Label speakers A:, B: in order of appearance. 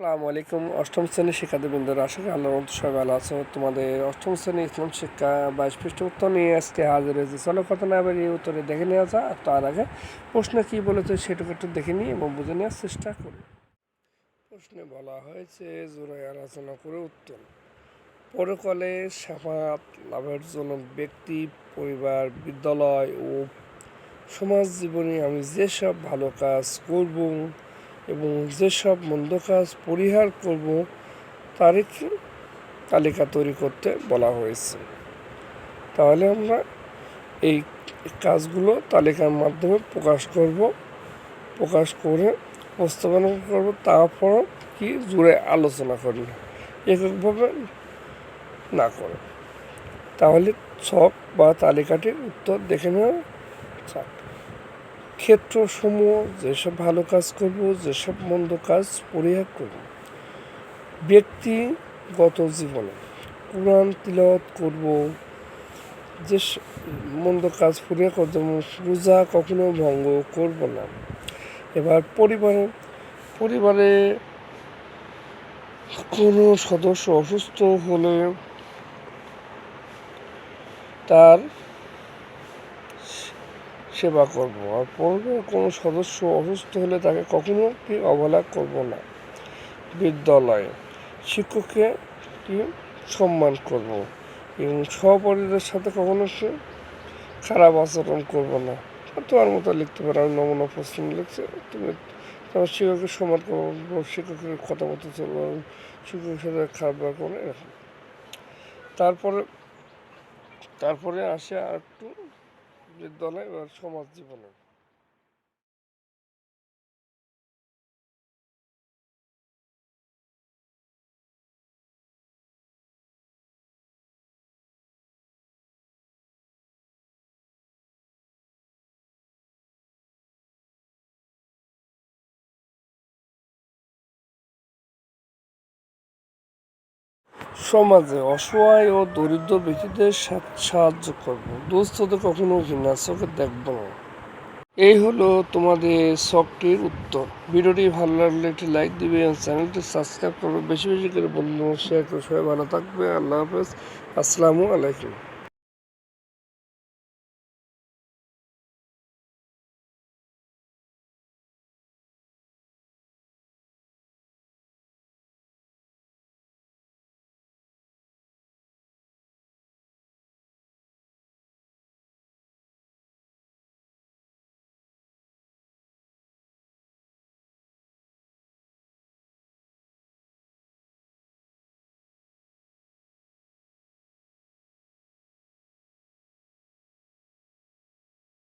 A: আসসালামু আলাইকুম। অষ্টম শ্রেণির শিক্ষার্থীবৃন্দরা, আশা করি আল্লাহর মতো সবাই ভালো আছো। তোমাদের অষ্টম শ্রেণি ইসলাম শিক্ষা বাইশ পৃষ্ঠ উত্তর নিয়ে আজকে হাজির হয়েছে। চলো কথা না এই উত্তরে দেখে নেওয়া যা তার আগে প্রশ্ন কী বলেছে সেটুকু একটু দেখে নিই এবং বুঝে নেওয়ার চেষ্টা করি। প্রশ্নে বলা হয়েছে জোড়ায় আলোচনা করে উত্তর, পরকালে সাফাত লাভের জন্য ব্যক্তি, পরিবার, বিদ্যালয় ও সমাজ জীবনে আমি যেসব ভালো কাজ করব এবং যেসব মন্দ কাজ পরিহার করব তার একটি তালিকা তৈরি করতে বলা হয়েছে। তাহলে আমরা এই কাজগুলো তালিকার মাধ্যমে প্রকাশ করব। প্রকাশ করে উপস্থাপনা করব। তারপর কি জুড়ে আলোচনা করি এককভাবে না করে। তাহলে ছক বা তালিকাটির উত্তর দেখে নেওয়া যাক। ক্ষেত্রসমূহ, যেসব ভালো কাজ করব, যেসব মন্দ কাজ পরিহার করব। ব্যক্তিগত জীবনে কোরআন তিলত করব, যে মন্দ কাজ পরিহার করতে রোজা কখনো ভঙ্গ করব না। এবার পরিবারে পরিবারে কোনো সদস্য অসুস্থ হলে তার সেবা করব আর পরিবারের কোনো সদস্য অসুস্থ হলে তাকে কখনো কি অবহেলা করব না। বিদ্যালয়ে শিক্ষককে কি সম্মান করব এবং সহপরিদের সাথে কখনো সে খারাপ আচরণ করব না। তোমার মতো লিখতে পারো, আমি নমুনা প্রশ্ন লিখছি, তুমি তোমার শিক্ষকের সম্মান করব, শিক্ষকের কথা মতো চলবো শিক্ষকের সাথে খারাপ ব্যবহার করব এরকম। তারপরে তারপরে আসে আর একটু বিদ্যালয় বা সমাজ জীবনে সমাজে অসহায় ও দরিদ্র ব্যক্তিদের সাহায্য করব। দুস্থদের কখনো ঘৃণা চোখে দেখব না। এই হলো তোমাদের শখটির উত্তর। ভিডিওটি ভালো লাগলে একটি লাইক দিবে চ্যানেলটি সাবস্ক্রাইব করবে। বেশি বেশি করে বন্ধু শেয়ার করে সবাই ভালো থাকবে। আল্লাহ হাফেজ। আসসালামু আলাইকুম।